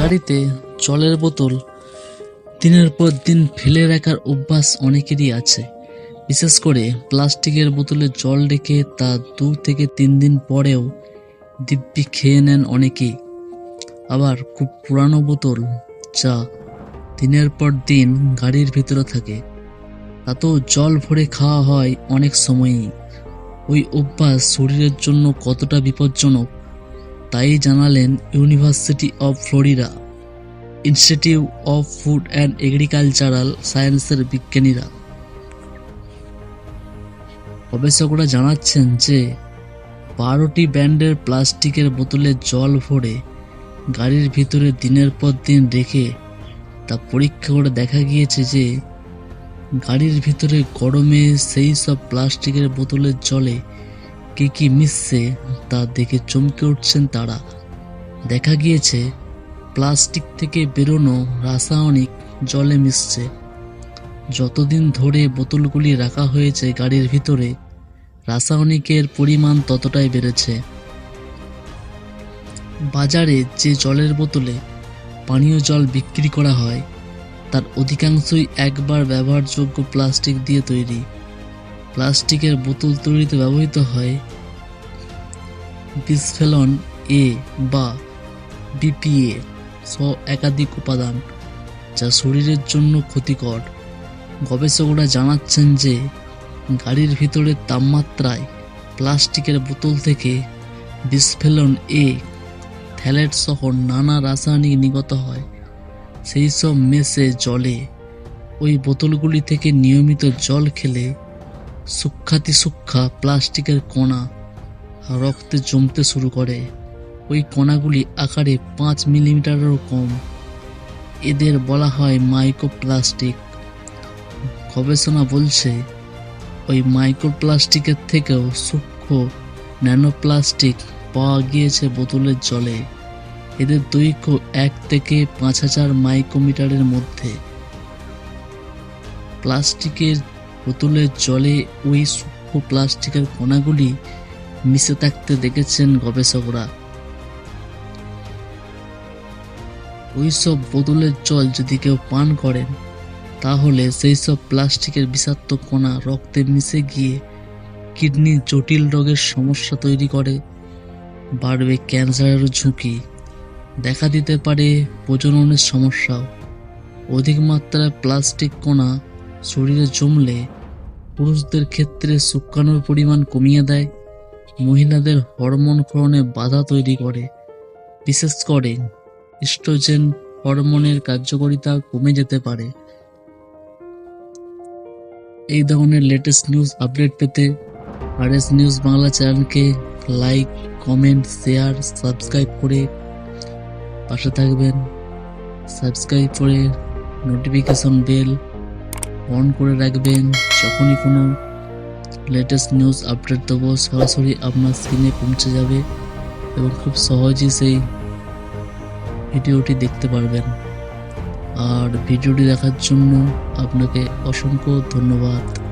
গাড়িতে জলের বোতল, দিনের পর দিন ফেলে রাখার অভ্যাস অনেকেরই আছে। বিশেষ করে প্লাস্টিকের বোতলে জল রেখে তা দু থেকে তিন দিন পরেও দিব্যি খেয়ে নেন অনেকেই। আবার খুব পুরানো বোতল, যা দিনের পর দিন গাড়ির ভিতরে থাকে, তাতেও জল ভরে খাওয়া হয় অনেক সময়ই। ওই অভ্যাস শরীরের জন্য কতটা বিপজ্জনক তাই জানালেন university of Florida, institute of food and agricultural সায়েন্সের বিজ্ঞানীরা। গবেষকরা জানাচ্ছেন যে বারোটি ব্র্যান্ডের প্লাস্টিকের বোতলে জল ভরে গাড়ির ভিতরে দিনের পর দিন রেখে তা পরীক্ষা করে দেখা গিয়েছে যে গাড়ির ভিতরে গরমে সেই সব প্লাস্টিকের বোতলের জলে কি কি মিশছে তা দেখে চমকে উঠছেন তারা। দেখা গিয়েছে, প্লাস্টিক থেকে বেরোনো রাসায়নিক জলে মিশছে। যতদিন ধরে বোতলগুলি রাখা হয়েছে গাড়ির ভিতরে, রাসায়নিকের পরিমাণ ততটাই বেড়েছে। বাজারে যে জলের বোতলে পানীয় জল বিক্রি করা হয়, তার অধিকাংশই একবার ব্যবহারযোগ্য প্লাস্টিক দিয়ে তৈরি। প্লাস্টিকের বোতল তৈরিতে ব্যবহৃত হয় বিসফেলন এ বা বিপিএ সহ একাধিক উপাদান, যা শরীরের জন্য ক্ষতিকর। গবেষকরা জানাচ্ছেন যে গাড়ির ভিতরের তাপমাত্রায় প্লাস্টিকের বোতল থেকে বিসফেলন এ, থ্যালেট সহ নানা রাসায়নিক নিগত হয়। সেই সব মেশে জলে। ওই বোতলগুলি থেকে নিয়মিত জল খেলে সূক্ষাতি সূক্ষা প্লাস্টিকের কণা রক্তে জমতে শুরু করে। ওই কণাগুলি আকারে পাঁচ মিলিমিটারেরও কম। এদের বলা হয় মাইক্রোপ্লাস্টিক। গবেষণা বলছে, ওই মাইক্রোপ্লাস্টিকের থেকেও সূক্ষ্ম ন্যানোপ্লাস্টিক পাওয়া গিয়েছে বোতলের জলে। এদের দৈর্ঘ্য এক থেকে পাঁচ হাজার মাইক্রোমিটারের মধ্যে। প্লাস্টিকের বোতলের জলে ওই সূক্ষ্ম প্লাস্টিকের কণাগুলি মিশে থাকতে দেখেছেন গবেষকরা। ওই সব বোতলের জল যদি কেউ পান করেন, তাহলে সেই সব প্লাস্টিকের বিষাক্ত কণা রক্তে মিশে গিয়ে কিডনির জটিল রোগের সমস্যা তৈরি করে, বাড়বে ক্যান্সারেরও ঝুঁকি। দেখা দিতে পারে প্রজননের সমস্যাও। অধিক মাত্রায় প্লাস্টিক কণা শরীরে জমলে পুরুষদের ক্ষেত্রে শুক্রাণুর পরিমাণ কমিয়ে দেয়। মহিলাদের হরমোন ক্ষরণে বাধা তৈরি করে। বিশেষ করে ইস্ট্রোজেন হরমোনের কার্যকারিতা কমে যেতে পারে। এই ধরনের লেটেস্ট নিউজ আপডেট পেতে আর এস নিউজ বাংলা চ্যানেলকে লাইক কমেন্ট শেয়ার সাবস্ক্রাইব করে পাশে থাকবেন। সাবস্ক্রাইব করে নোটিফিকেশন বেল অন করে রাখবেন। যখনই কোনো লেটেস্ট নিউজ আপডেট দেবো, সরাসরি আপনার স্ক্রিনে পৌঁছে যাবে এবং খুব সহজেই সেই ভিডিওটি দেখতে পারবেন। আর ভিডিওটি দেখার জন্য আপনাকে অসংখ্য ধন্যবাদ।